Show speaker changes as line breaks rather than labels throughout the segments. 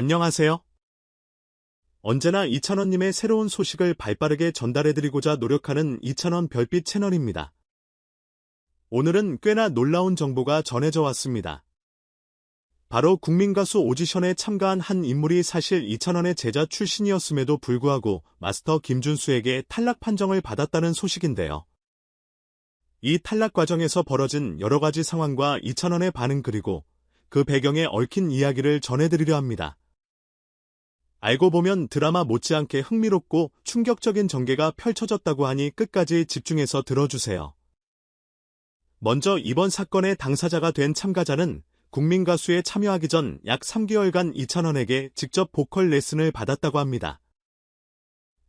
안녕하세요. 언제나 이찬원님의 새로운 소식을 발빠르게 전달해드리고자 노력하는 이찬원 별빛 채널입니다. 오늘은 꽤나 놀라운 정보가 전해져 왔습니다. 바로 국민가수 오디션에 참가한 한 인물이 사실 이찬원의 제자 출신이었음에도 불구하고 마스터 김준수에게 탈락 판정을 받았다는 소식인데요. 이 탈락 과정에서 벌어진 여러 가지 상황과 이찬원의 반응 그리고 그 배경에 얽힌 이야기를 전해드리려 합니다. 알고 보면 드라마 못지않게 흥미롭고 충격적인 전개가 펼쳐졌다고 하니 끝까지 집중해서 들어주세요. 먼저 이번 사건의 당사자가 된 참가자는 국민 가수에 참여하기 전 약 3개월간 이찬원에게 직접 보컬 레슨을 받았다고 합니다.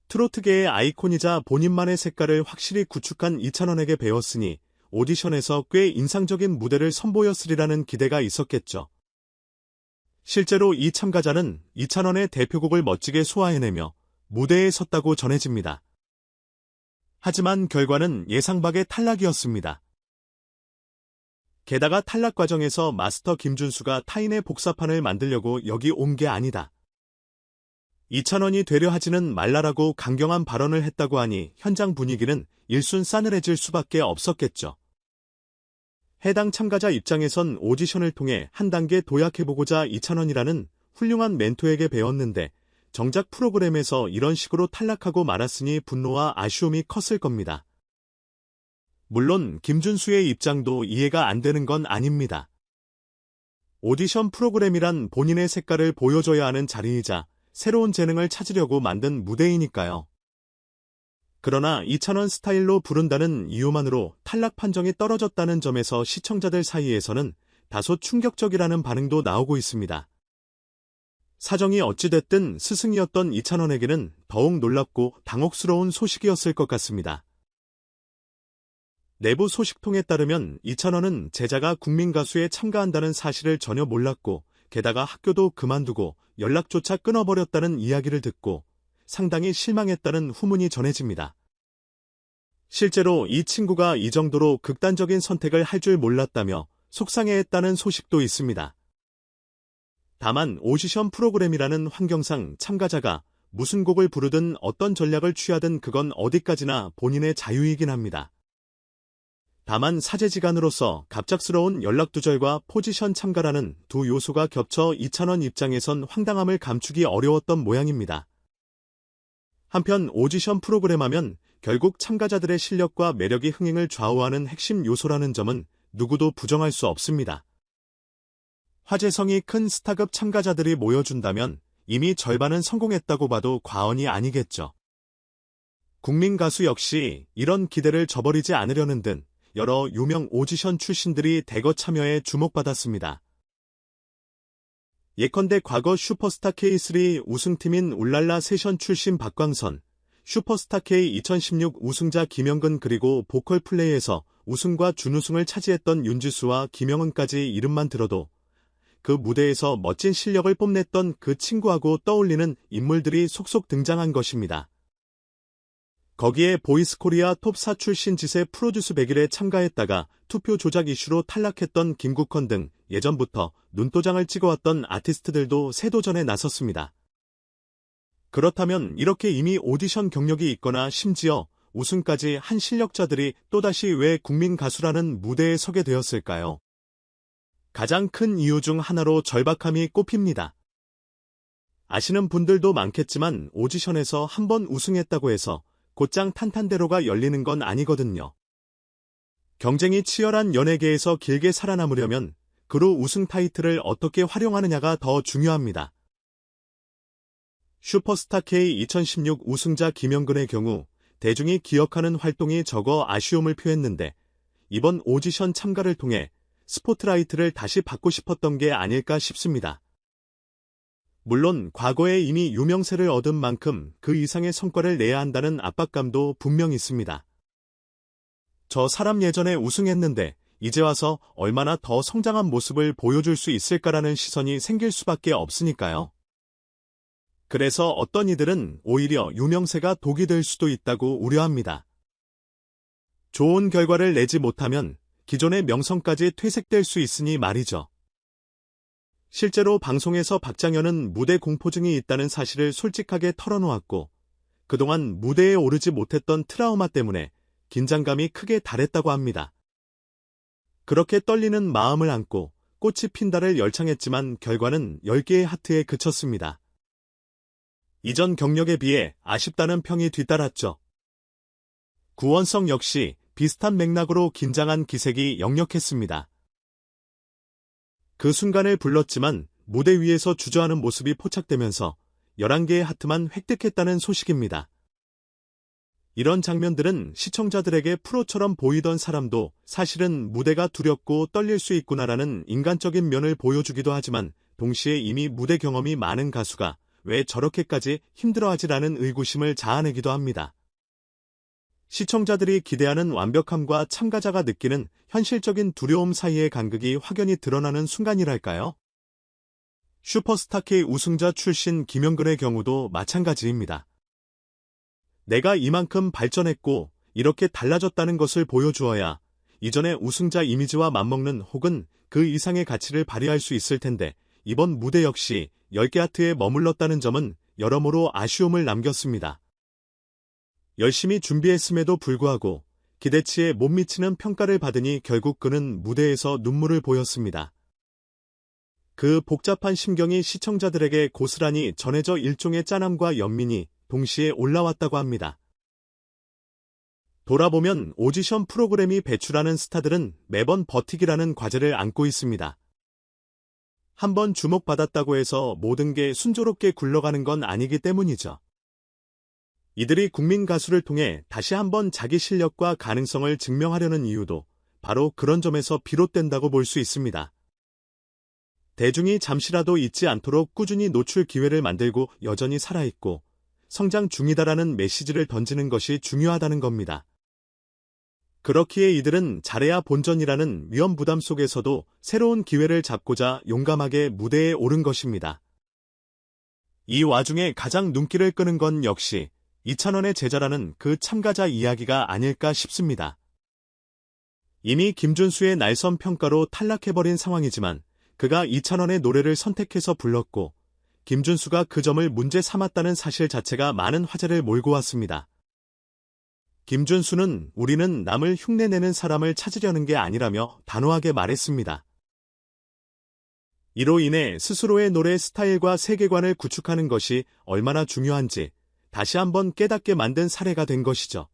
트로트계의 아이콘이자 본인만의 색깔을 확실히 구축한 이찬원에게 배웠으니 오디션에서 꽤 인상적인 무대를 선보였으리라는 기대가 있었겠죠. 실제로 이 참가자는 이찬원의 대표곡을 멋지게 소화해내며 무대에 섰다고 전해집니다. 하지만 결과는 예상 밖의 탈락이었습니다. 게다가 탈락 과정에서 마스터 김준수가 타인의 복사판을 만들려고 여기 온 게 아니다. 이찬원이 되려 하지는 말라라고 강경한 발언을 했다고 하니 현장 분위기는 일순 싸늘해질 수밖에 없었겠죠. 해당 참가자 입장에선 오디션을 통해 한 단계 도약해보고자 이찬원이라는 훌륭한 멘토에게 배웠는데 정작 프로그램에서 이런 식으로 탈락하고 말았으니 분노와 아쉬움이 컸을 겁니다. 물론 김준수의 입장도 이해가 안 되는 건 아닙니다. 오디션 프로그램이란 본인의 색깔을 보여줘야 하는 자리이자 새로운 재능을 찾으려고 만든 무대이니까요. 그러나 이찬원 스타일로 부른다는 이유만으로 탈락 판정이 떨어졌다는 점에서 시청자들 사이에서는 다소 충격적이라는 반응도 나오고 있습니다. 사정이 어찌됐든 스승이었던 이찬원에게는 더욱 놀랍고 당혹스러운 소식이었을 것 같습니다. 내부 소식통에 따르면 이찬원은 제자가 국민가수에 참가한다는 사실을 전혀 몰랐고 게다가 학교도 그만두고 연락조차 끊어버렸다는 이야기를 듣고 상당히 실망했다는 후문이 전해집니다. 실제로 이 친구가 이 정도로 극단적인 선택을 할 줄 몰랐다며 속상해했다는 소식도 있습니다. 다만 오디션 프로그램이라는 환경상 참가자가 무슨 곡을 부르든 어떤 전략을 취하든 그건 어디까지나 본인의 자유이긴 합니다. 다만 사제지간으로서 갑작스러운 연락두절과 포지션 참가라는 두 요소가 겹쳐 이찬원 입장에선 황당함을 감추기 어려웠던 모양입니다. 한편 오디션 프로그램 하면 결국 참가자들의 실력과 매력이 흥행을 좌우하는 핵심 요소라는 점은 누구도 부정할 수 없습니다. 화제성이 큰 스타급 참가자들이 모여준다면 이미 절반은 성공했다고 봐도 과언이 아니겠죠. 국민 가수 역시 이런 기대를 저버리지 않으려는 듯 여러 유명 오디션 출신들이 대거 참여해 주목받았습니다. 예컨대 과거 슈퍼스타 K3 우승팀인 울랄라 세션 출신 박광선, 슈퍼스타 K 2016 우승자 김영근 그리고 보컬 플레이에서 우승과 준우승을 차지했던 윤지수와 김영은까지 이름만 들어도 그 무대에서 멋진 실력을 뽐냈던 그 친구하고 떠올리는 인물들이 속속 등장한 것입니다. 거기에 보이스코리아 톱4 출신 지세 프로듀스 100일에 참가했다가 투표 조작 이슈로 탈락했던 김국헌 등 예전부터 눈도장을 찍어왔던 아티스트들도 새 도전에 나섰습니다. 그렇다면 이렇게 이미 오디션 경력이 있거나 심지어 우승까지 한 실력자들이 또다시 왜 국민 가수라는 무대에 서게 되었을까요? 가장 큰 이유 중 하나로 절박함이 꼽힙니다. 아시는 분들도 많겠지만 오디션에서 한 번 우승했다고 해서 곧장 탄탄대로가 열리는 건 아니거든요. 경쟁이 치열한 연예계에서 길게 살아남으려면 그로 우승 타이틀을 어떻게 활용하느냐가 더 중요합니다. 슈퍼스타 K 2016 우승자 김영근의 경우 대중이 기억하는 활동이 적어 아쉬움을 표했는데 이번 오디션 참가를 통해 스포트라이트를 다시 받고 싶었던 게 아닐까 싶습니다. 물론 과거에 이미 유명세를 얻은 만큼 그 이상의 성과를 내야 한다는 압박감도 분명 있습니다. 저 사람 예전에 우승했는데 이제 와서 얼마나 더 성장한 모습을 보여줄 수 있을까라는 시선이 생길 수밖에 없으니까요. 그래서 어떤 이들은 오히려 유명세가 독이 될 수도 있다고 우려합니다. 좋은 결과를 내지 못하면 기존의 명성까지 퇴색될 수 있으니 말이죠. 실제로 방송에서 박장현은 무대 공포증이 있다는 사실을 솔직하게 털어놓았고, 그동안 무대에 오르지 못했던 트라우마 때문에 긴장감이 크게 달했다고 합니다. 그렇게 떨리는 마음을 안고 꽃이 핀다를 열창했지만 결과는 10개의 하트에 그쳤습니다. 이전 경력에 비해 아쉽다는 평이 뒤따랐죠. 구원성 역시 비슷한 맥락으로 긴장한 기색이 역력했습니다. 그 순간을 불렀지만 무대 위에서 주저하는 모습이 포착되면서 11개의 하트만 획득했다는 소식입니다. 이런 장면들은 시청자들에게 프로처럼 보이던 사람도 사실은 무대가 두렵고 떨릴 수 있구나라는 인간적인 면을 보여주기도 하지만 동시에 이미 무대 경험이 많은 가수가 왜 저렇게까지 힘들어하지라는 의구심을 자아내기도 합니다. 시청자들이 기대하는 완벽함과 참가자가 느끼는 현실적인 두려움 사이의 간극이 확연히 드러나는 순간이랄까요? 슈퍼스타 K 우승자 출신 김영근의 경우도 마찬가지입니다. 내가 이만큼 발전했고 이렇게 달라졌다는 것을 보여주어야 이전의 우승자 이미지와 맞먹는 혹은 그 이상의 가치를 발휘할 수 있을 텐데 이번 무대 역시 10개 아트에 머물렀다는 점은 여러모로 아쉬움을 남겼습니다. 열심히 준비했음에도 불구하고 기대치에 못 미치는 평가를 받으니 결국 그는 무대에서 눈물을 보였습니다. 그 복잡한 심경이 시청자들에게 고스란히 전해져 일종의 짠함과 연민이 동시에 올라왔다고 합니다. 돌아보면 오디션 프로그램이 배출하는 스타들은 매번 버티기라는 과제를 안고 있습니다. 한번 주목받았다고 해서 모든 게 순조롭게 굴러가는 건 아니기 때문이죠. 이들이 국민 가수를 통해 다시 한번 자기 실력과 가능성을 증명하려는 이유도 바로 그런 점에서 비롯된다고 볼 수 있습니다. 대중이 잠시라도 잊지 않도록 꾸준히 노출 기회를 만들고 여전히 살아있고 성장 중이다라는 메시지를 던지는 것이 중요하다는 겁니다. 그렇기에 이들은 잘해야 본전이라는 위험 부담 속에서도 새로운 기회를 잡고자 용감하게 무대에 오른 것입니다. 이 와중에 가장 눈길을 끄는 건 역시 이찬원의 제자라는 그 참가자 이야기가 아닐까 싶습니다. 이미 김준수의 날선 평가로 탈락해버린 상황이지만 그가 이찬원의 노래를 선택해서 불렀고 김준수가 그 점을 문제 삼았다는 사실 자체가 많은 화제를 몰고 왔습니다. 김준수는 우리는 남을 흉내내는 사람을 찾으려는 게 아니라며 단호하게 말했습니다. 이로 인해 스스로의 노래 스타일과 세계관을 구축하는 것이 얼마나 중요한지 다시 한번 깨닫게 만든 사례가 된 것이죠.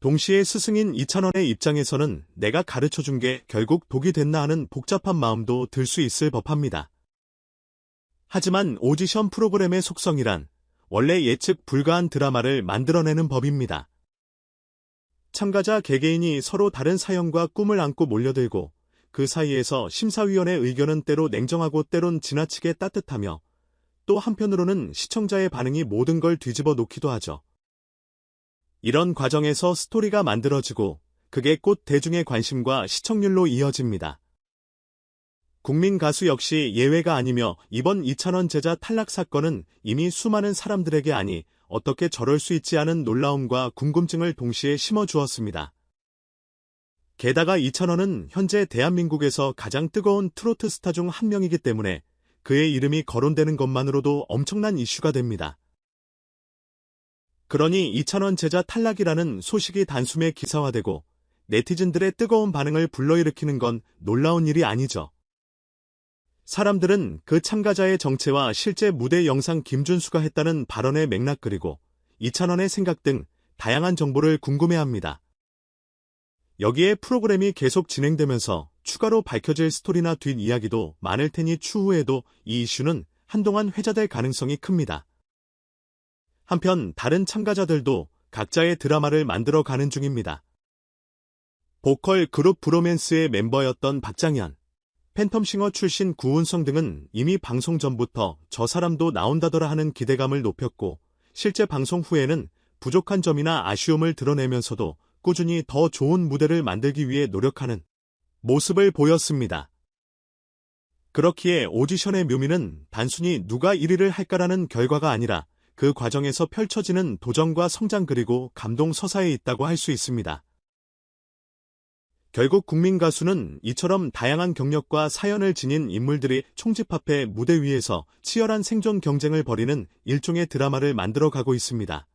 동시에 스승인 이찬원의 입장에서는 내가 가르쳐 준 게 결국 독이 됐나 하는 복잡한 마음도 들 수 있을 법합니다. 하지만 오디션 프로그램의 속성이란 원래 예측 불가한 드라마를 만들어내는 법입니다. 참가자 개개인이 서로 다른 사연과 꿈을 안고 몰려들고 그 사이에서 심사위원의 의견은 때로 냉정하고 때론 지나치게 따뜻하며 또 한편으로는 시청자의 반응이 모든 걸 뒤집어 놓기도 하죠. 이런 과정에서 스토리가 만들어지고 그게 곧 대중의 관심과 시청률로 이어집니다. 국민 가수 역시 예외가 아니며 이번 이찬원 제자 탈락 사건은 이미 수많은 사람들에게 아니 어떻게 저럴 수 있지 않은 놀라움과 궁금증을 동시에 심어주었습니다. 게다가 이찬원은 현재 대한민국에서 가장 뜨거운 트로트 스타 중 한 명이기 때문에 그의 이름이 거론되는 것만으로도 엄청난 이슈가 됩니다. 그러니 이찬원 제자 탈락이라는 소식이 단숨에 기사화되고 네티즌들의 뜨거운 반응을 불러일으키는 건 놀라운 일이 아니죠. 사람들은 그 참가자의 정체와 실제 무대 영상 김준수가 했다는 발언의 맥락 그리고 이찬원의 생각 등 다양한 정보를 궁금해합니다. 여기에 프로그램이 계속 진행되면서 추가로 밝혀질 스토리나 뒷이야기도 많을 테니 추후에도 이 이슈는 한동안 회자될 가능성이 큽니다. 한편 다른 참가자들도 각자의 드라마를 만들어 가는 중입니다. 보컬 그룹 브로맨스의 멤버였던 박장현, 팬텀싱어 출신 구은성 등은 이미 방송 전부터 저 사람도 나온다더라 하는 기대감을 높였고 실제 방송 후에는 부족한 점이나 아쉬움을 드러내면서도 꾸준히 더 좋은 무대를 만들기 위해 노력하는 모습을 보였습니다. 그렇기에 오디션의 묘미는 단순히 누가 1위를 할까라는 결과가 아니라 그 과정에서 펼쳐지는 도전과 성장 그리고 감동 서사에 있다고 할 수 있습니다. 결국 국민 가수는 이처럼 다양한 경력과 사연을 지닌 인물들이 총집합해 무대 위에서 치열한 생존 경쟁을 벌이는 일종의 드라마를 만들어가고 있습니다.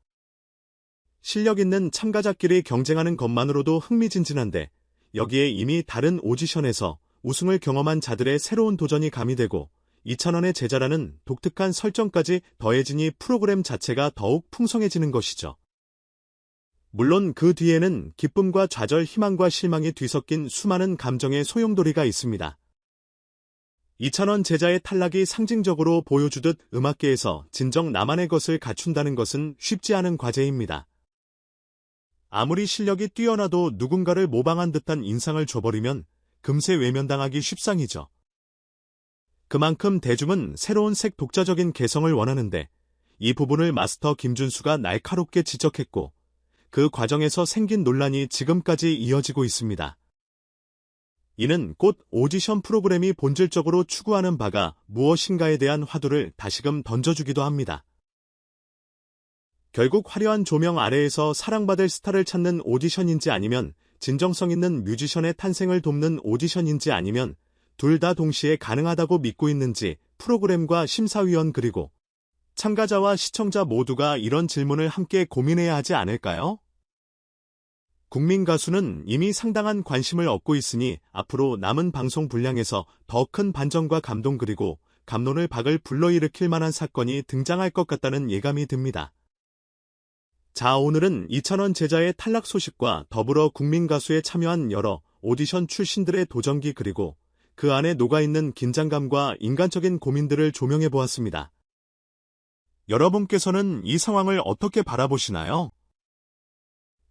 실력 있는 참가자끼리 경쟁하는 것만으로도 흥미진진한데 여기에 이미 다른 오디션에서 우승을 경험한 자들의 새로운 도전이 가미되고 2,000원의 제자라는 독특한 설정까지 더해지니 프로그램 자체가 더욱 풍성해지는 것이죠. 물론 그 뒤에는 기쁨과 좌절, 희망과 실망이 뒤섞인 수많은 감정의 소용돌이가 있습니다. 2,000원 제자의 탈락이 상징적으로 보여주듯 음악계에서 진정 나만의 것을 갖춘다는 것은 쉽지 않은 과제입니다. 아무리 실력이 뛰어나도 누군가를 모방한 듯한 인상을 줘버리면 금세 외면당하기 쉽상이죠. 그만큼 대중은 새로운 색 독자적인 개성을 원하는데 이 부분을 마스터 김준수가 날카롭게 지적했고 그 과정에서 생긴 논란이 지금까지 이어지고 있습니다. 이는 곧 오디션 프로그램이 본질적으로 추구하는 바가 무엇인가에 대한 화두를 다시금 던져주기도 합니다. 결국 화려한 조명 아래에서 사랑받을 스타를 찾는 오디션인지 아니면 진정성 있는 뮤지션의 탄생을 돕는 오디션인지 아니면 둘 다 동시에 가능하다고 믿고 있는지 프로그램과 심사위원 그리고 참가자와 시청자 모두가 이런 질문을 함께 고민해야 하지 않을까요? 국민 가수는 이미 상당한 관심을 얻고 있으니 앞으로 남은 방송 분량에서 더 큰 반전과 감동 그리고 감론을 박을 불러일으킬 만한 사건이 등장할 것 같다는 예감이 듭니다. 자, 오늘은 2,000원 제자의 탈락 소식과 더불어 국민 가수에 참여한 여러 오디션 출신들의 도전기 그리고 그 안에 녹아있는 긴장감과 인간적인 고민들을 조명해 보았습니다. 여러분께서는 이 상황을 어떻게 바라보시나요?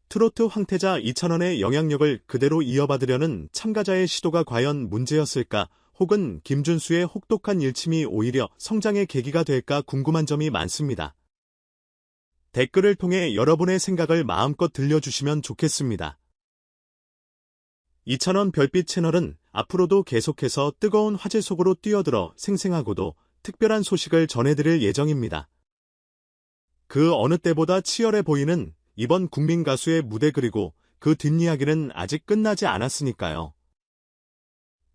트로트 황태자 이찬원의 영향력을 그대로 이어받으려는 참가자의 시도가 과연 문제였을까 혹은 김준수의 혹독한 일침이 오히려 성장의 계기가 될까 궁금한 점이 많습니다. 댓글을 통해 여러분의 생각을 마음껏 들려주시면 좋겠습니다. 이찬원 별빛 채널은 앞으로도 계속해서 뜨거운 화제 속으로 뛰어들어 생생하고도 특별한 소식을 전해드릴 예정입니다. 그 어느 때보다 치열해 보이는 이번 국민 가수의 무대 그리고 그 뒷이야기는 아직 끝나지 않았으니까요.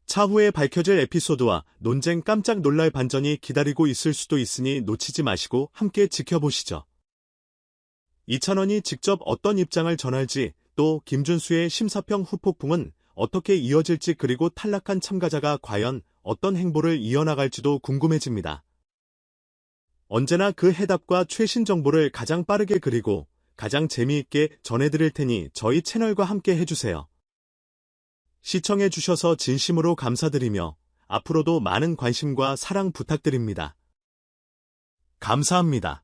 차후에 밝혀질 에피소드와 논쟁 깜짝 놀랄 반전이 기다리고 있을 수도 있으니 놓치지 마시고 함께 지켜보시죠. 이찬원이 직접 어떤 입장을 전할지 또 김준수의 심사평 후폭풍은 어떻게 이어질지 그리고 탈락한 참가자가 과연 어떤 행보를 이어나갈지도 궁금해집니다. 언제나 그 해답과 최신 정보를 가장 빠르게 그리고 가장 재미있게 전해드릴 테니 저희 채널과 함께 해주세요. 시청해주셔서 진심으로 감사드리며 앞으로도 많은 관심과 사랑 부탁드립니다. 감사합니다.